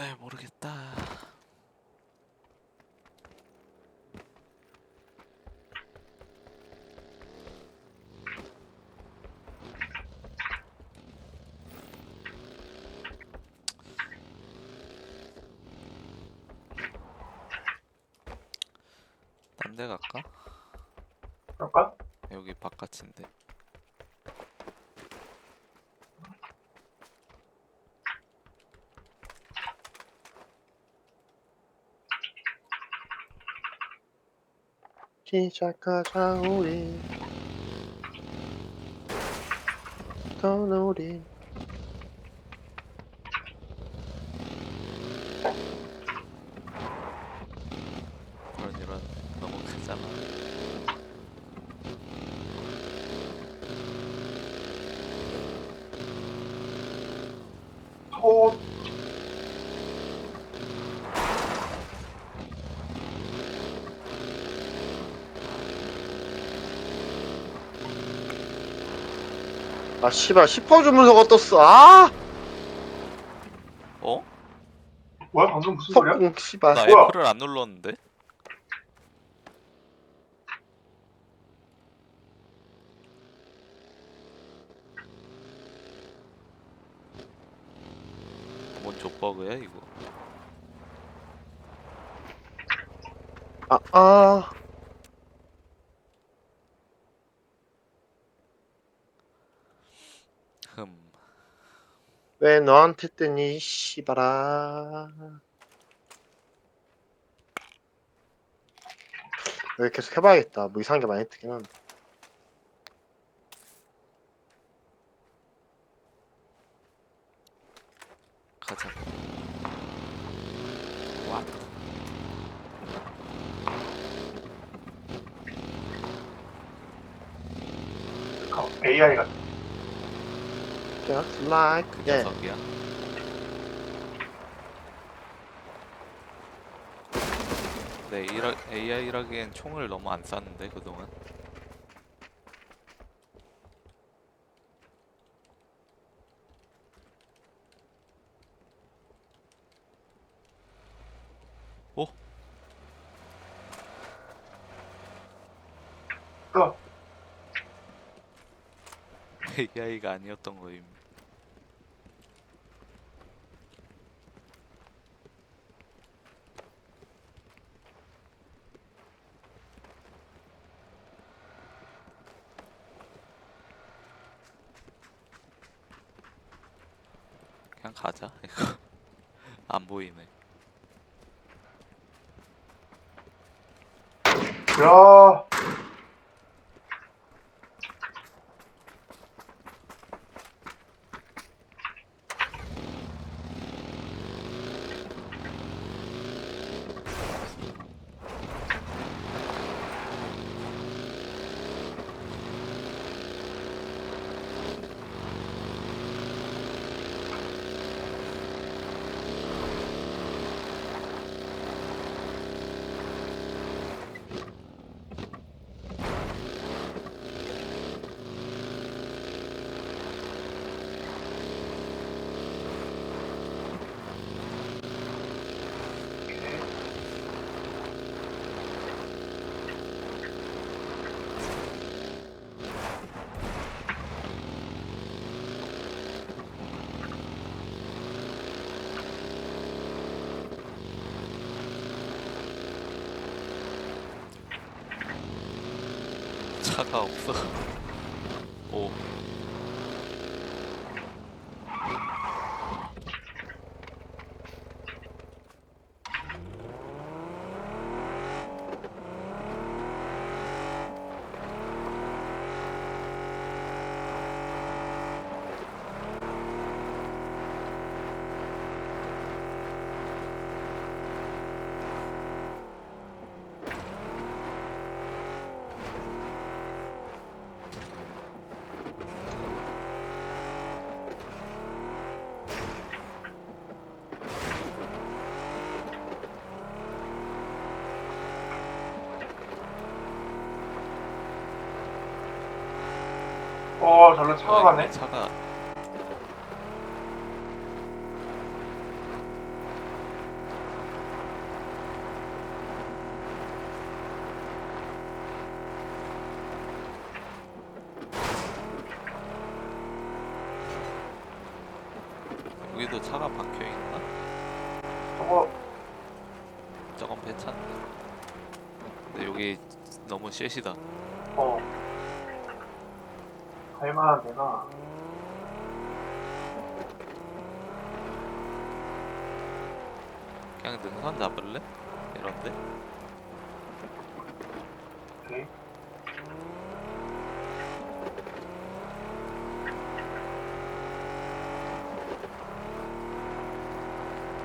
에 모르겠다. 딴 데 갈까? 그럴까? 여기 바깥인데. 우리 떠나 우리 그런 이런 너무 크잖아. 어, 아 씨발 10% 주문서가 떴어 아 어? 뭐야 방금 무슨 소리야? 석궁 씨발 나 뭐야? F를 안 눌렀는데? 뭔 족버그야 이거? 아, 아. 왜 너한테 뜨니 씨발아 여기 계속 해봐야겠다 뭐 이상한 게 많이 뜨긴 한데 가자. 와. AI가 Just like 그 예. 녀석이야. 네, 이라, AI라기엔 총을 너무 안 쐈는데 그동안. 오, 어, AI가 아니었던 거임. 가자. 이거 안 보이네. 야, 차가 없어. 어, 저는 차가 아, 가네. 차가 여기도 차가 박혀 있나? 저거 저건 배차인데. 근데 여기 너무 셋이다. 어. 갈만한 데가 그냥 능선 잡을래? 이런데? 오케이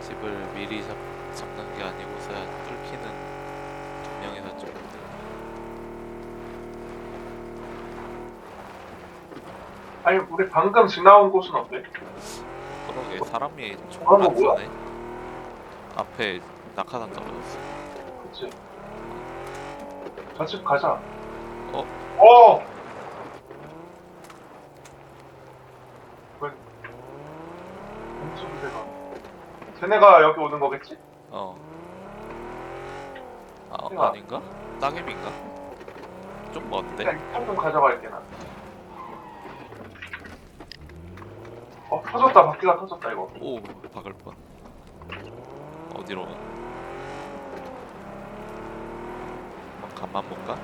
집을 미리 잡, 잡는 게 아니고서야 뚫기는 좀 힘들 아니 우리 방금 지나온 곳은 어때? 그러게 사람이 아, 총을 안 뭐야? 쏘네. 앞에 낙하산 떨어졌어. 그치 저집 가자 어? 어! 왜 공수부대가 쟤네가 여기 오는 거겠지? 어. 아 아닌가? 따개비인가? 좀 먼데? 그냥 이탄좀 가져갈게 나. 터졌다 바퀴가 터졌다 이거. 오 박을 뻔. 어디로 가? 한번 간만 볼까?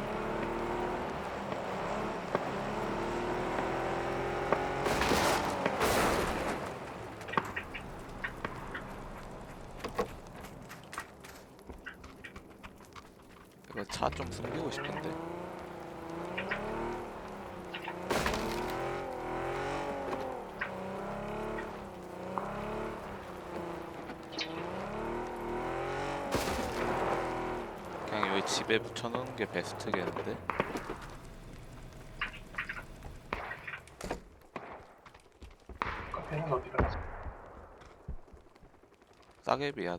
이거 차 좀 숨기고 싶은데. 집에 붙여놓는 게 베스트겠는데? 카페는 어디 갔지? 싸개비야.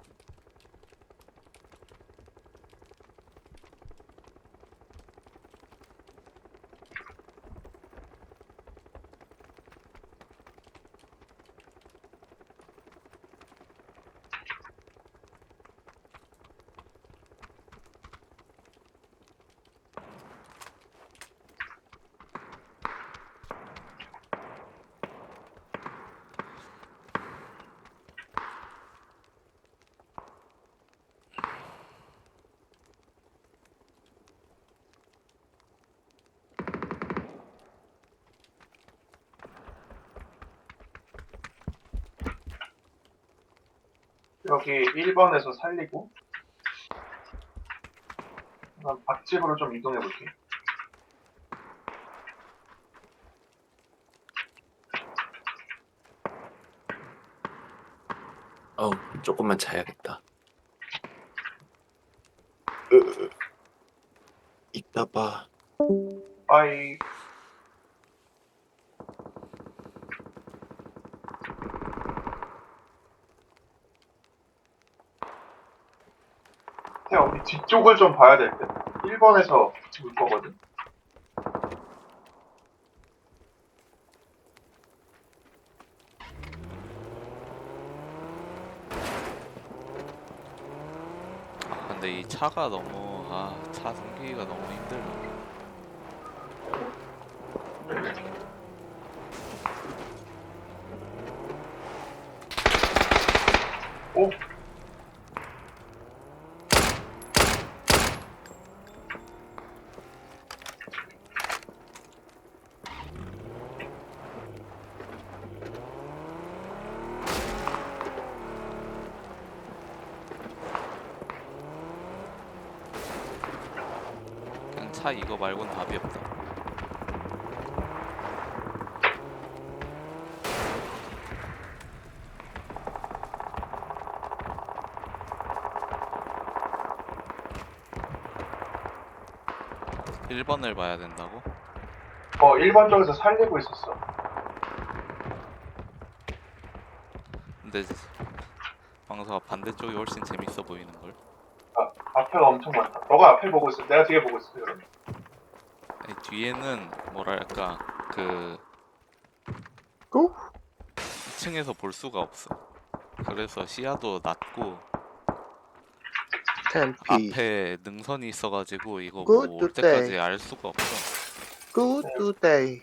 여기 1번에서 살리고 난 박집으로 좀 이동해 볼게. 어우, 조금만 자야겠다. 이따 봐. 빠이. 뒤쪽을 좀 봐야 될 듯. 1번에서 붙을 거거든. 아 근데 이 차가 너무 아차 숨기기가 너무 힘들어. 차 이거 말곤 답이 없다. 일번을 봐야 된다고? 어, 1번 쪽에서 살리고 있었어. 근데 방서가 반대쪽이 훨씬 재밌어 보이는 걸. 앞에가 엄청 많다. 너가 앞에 보고 있어. 내가 뒤에 보고 있어. 그러면. 뒤에는 뭐랄까 그 고? 2층에서 볼 수가 없어. 그래서 시야도 낮고 템피. 앞에 능선이 있어가지고 이거 Good 뭐올 day. 때까지 알 수가 없어. Today.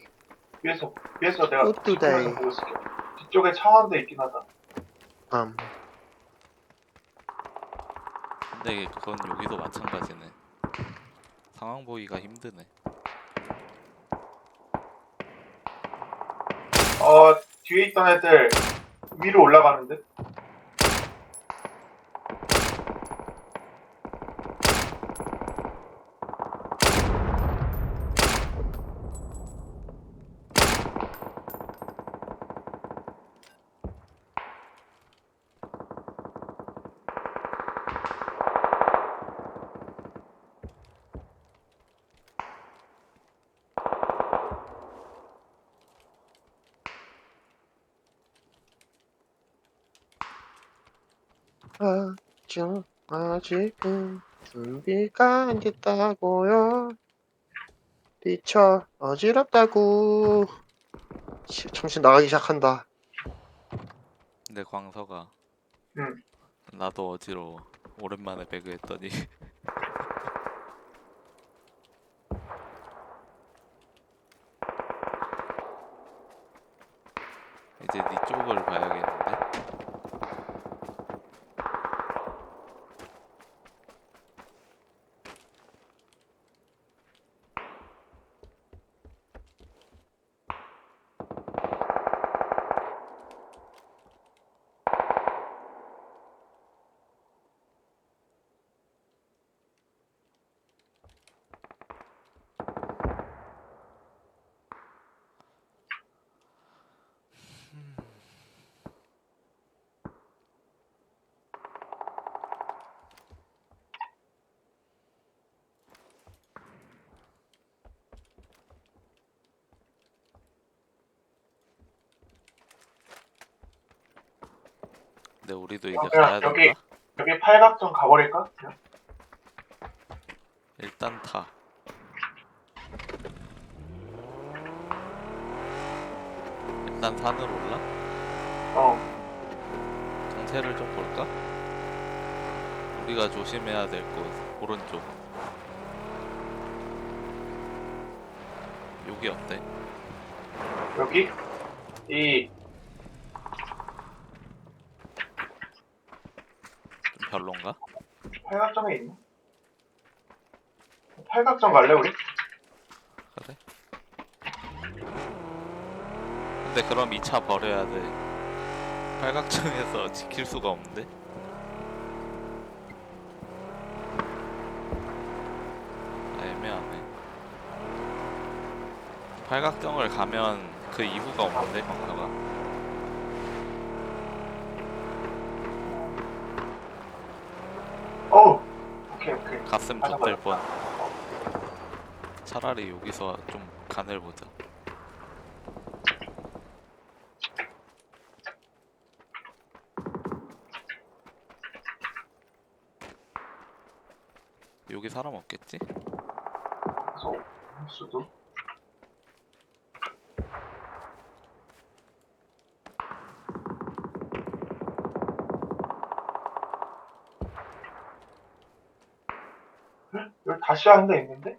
위에서, 위에서 내가. 뒤쪽에서 보고 있을게. 뒤쪽에 차한대 있긴 하다. 음. 근데 그건 여기도 마찬가지네. 상황 보기가 힘드네. 어 뒤에 있던 애들 위로 올라가는데 아직 아직은 준비가 안 됐다고요. 미쳐 어지럽다고. 씨, 정신 나가기 시작한다. 근데 광서가 응. 나도 어지러워. 오랜만에 배그 했더니 이제 네 쪽을 봐야겠는데? 근데 우리도 이제 야, 가야 여기. 된다? 여기 팔각정 가버릴까? 그냥? 일단 타. 일단 산으로 올라? 어 정체를 좀 볼까? 우리가 조심해야 될 곳 오른쪽 여기 어때? 여기 이 별론가? 팔각정에 있나? 팔각정 갈래 우리? 그래? 근데 그럼 2차 버려야 돼 팔각정에서 지킬 수가 없는데? 아, 애매하네 팔각정을 가면 그 이후가 없는데 방가가 어우 오케이 오케이 좆될 맞아. 뻔 차라리 여기서 좀 간을 보자 여기 사람 없겠지? 수도 하는 데 있는데?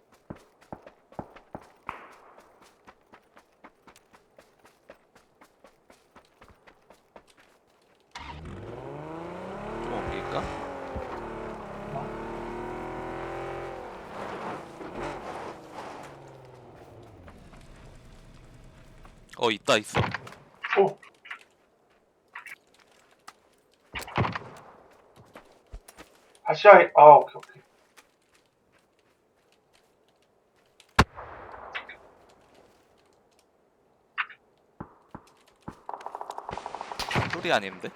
좀 옮길까? 어 있다 있어 오! 하, 아, 오케이, 오케이. 소리 아닌데?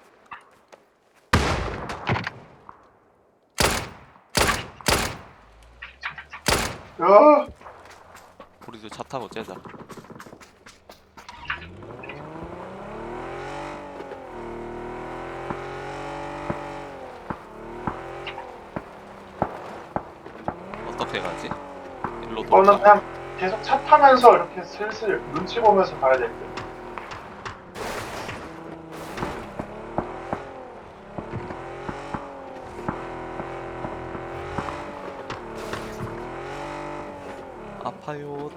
야! 우리도 차 타고 째자 어떻게 가지? 일로 돌까? 그냥 계속 차 타면서 이렇게 슬슬 눈치 보면서 가야 될 듯. 가요.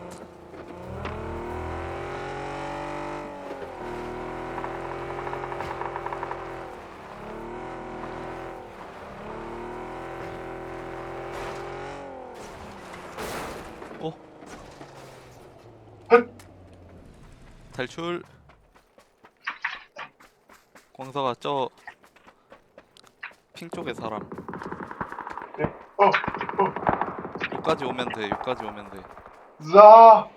어? 탈출. 광사가 저 핑 쪽에 사람. 네. 어, 어. 여 까지 오면 돼. 여 까지 오면 돼. 자,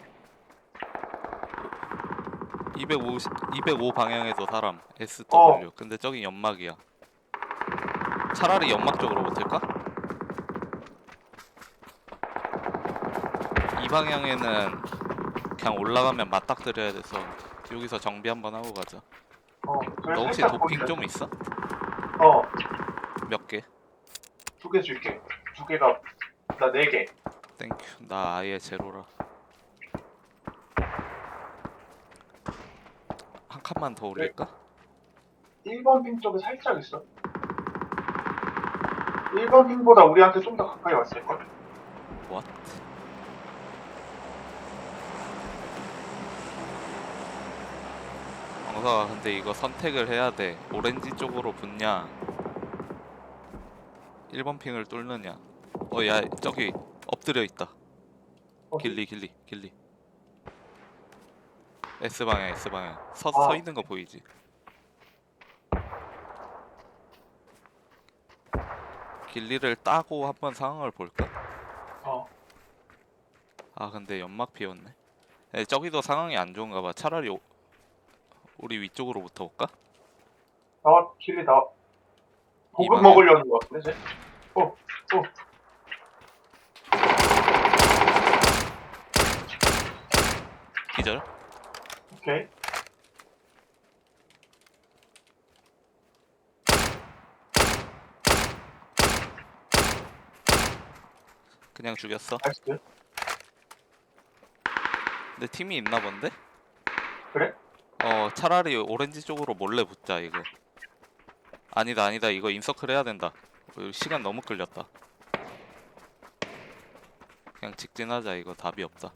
250, 205 방향에서 사람 SW 어. 근데 저기 연막이야 차라리 연막 쪽으로 붙을까? 이 방향에는 그냥 올라가면 맞닥뜨려야 돼서 여기서 정비 한번 하고 가자 어, 너 혹시 도핑. 좀 있어? 어, 몇 개? 두 개 줄게. 두 개가 나 네 개. 땡큐 나 아예 제로라 한 칸만 더 올릴까? 1번 핑 쪽에 살짝 있어. 1번 핑보다 우리한테 좀 더 가까이 왔을걸? What? 영사가 근데 이거 선택을 해야 돼. 오렌지 쪽으로 붙냐? 1번 핑을 뚫느냐? 어, 야, 저기 엎드려 있다. 길리, 길리, 길리. S 방향, S 방향. 서, 아. 서 있는 거 보이지? 길리를 따고 한번 상황을 볼까? 어, 아 근데 연막 피웠네 에, 저기도 상황이 안 좋은가 봐 차라리 오- 우리 위쪽으로 붙어볼까? 나 길이 나 이방에- 먹으려는 거 같은데, 쟤? 어, 어, 기절 오케이. 그냥 죽였어 나이스. 근데 팀이 있나 본데? 그래? 어 차라리 오렌지 쪽으로 몰래 붙자 이거 아니다 아니다 이거 인서클 해야 된다 어, 시간 너무 끌렸다 그냥 직진하자 이거 답이 없다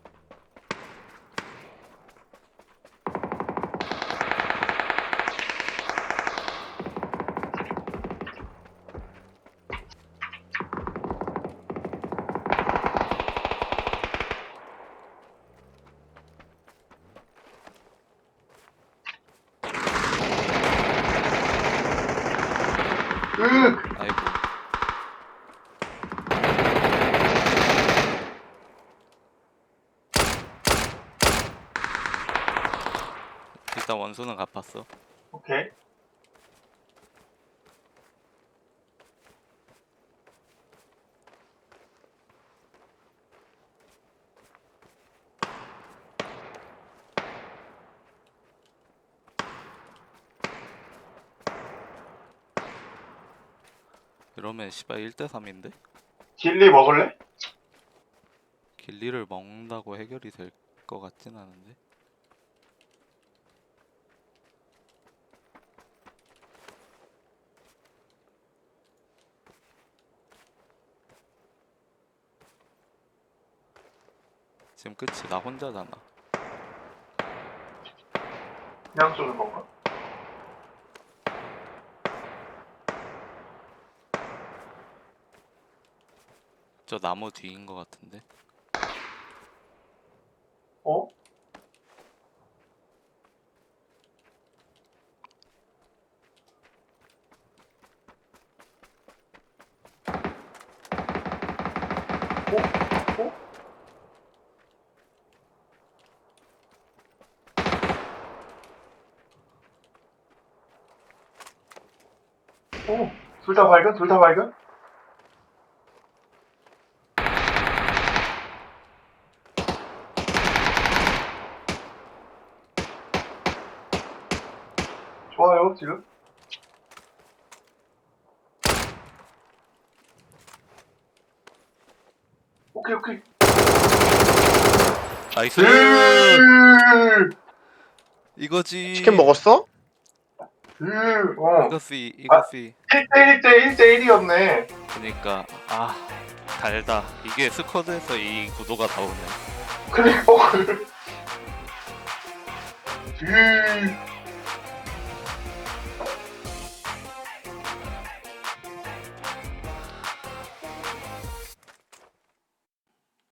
원수는 갚았어 오케이. 이러면 씨발 1대 3인데? 길리 먹을래? 길리를 먹는다고 해결이 될 것 같진 않은데 지금 끝이 나 혼자잖아 그냥 쏘는 건가? 저 나무 뒤인 것 같은데 어? 어? 어? 오, 둘 다 발견? 둘 다 발견? 좋아요, 지금. 오케이, 오케이. 나이스 으, 이거지 치킨 먹었어? 으, 어. 이거지 이거지 1대 1대 1대 1이었네. 그니까 아 달다. 이게 스쿼드에서 이 구도가 나오네. 그리고, 으,